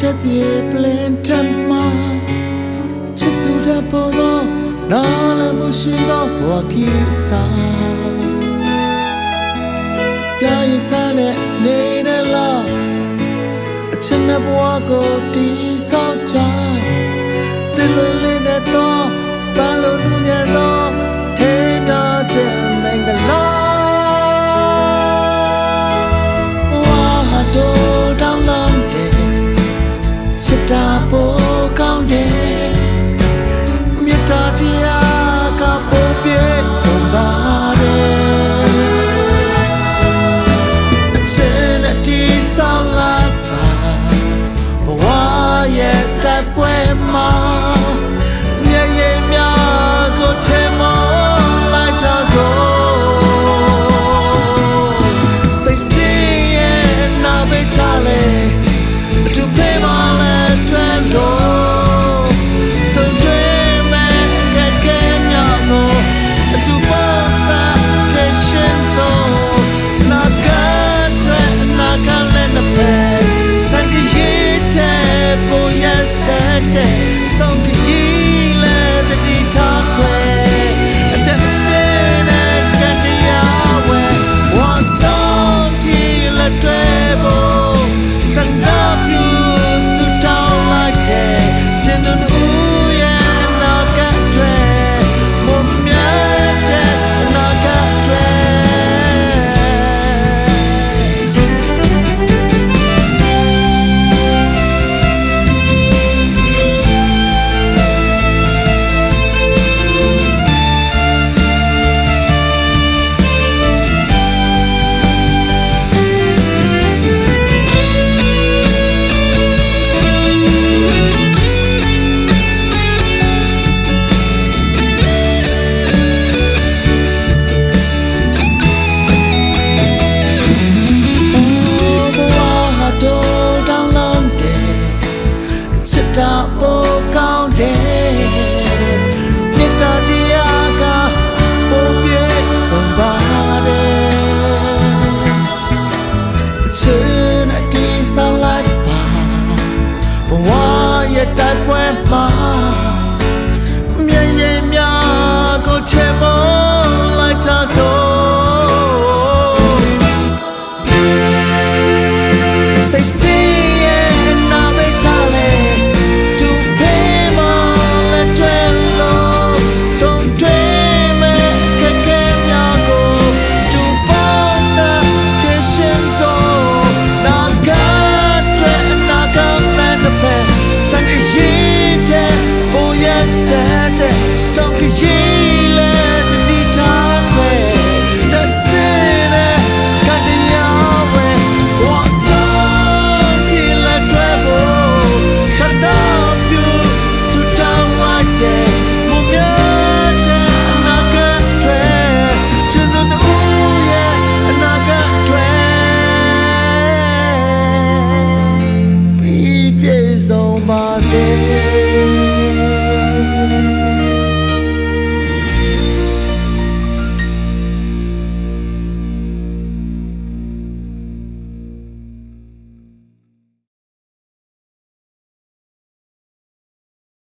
ချက်စီပလင်ထမချစ်သူတဲ့ပေါ်တော့နားလည်းမရှိတော့ဘဝကိစ္စပြာရည်စားနဲ့နေနဲ့လားအချစ်နဲ့ဘဝကိုတိဆောက်ချတယ်လို့လေးနဲ့တော့ဘာလို့နူညံ့တော့ ချင်းအတီးဆောင်လိုက်ပါဘဝရဲ့တိုက်ပွဲမှာမြင်ရင်များကိုချေမလိုက်ချစို့စိတ်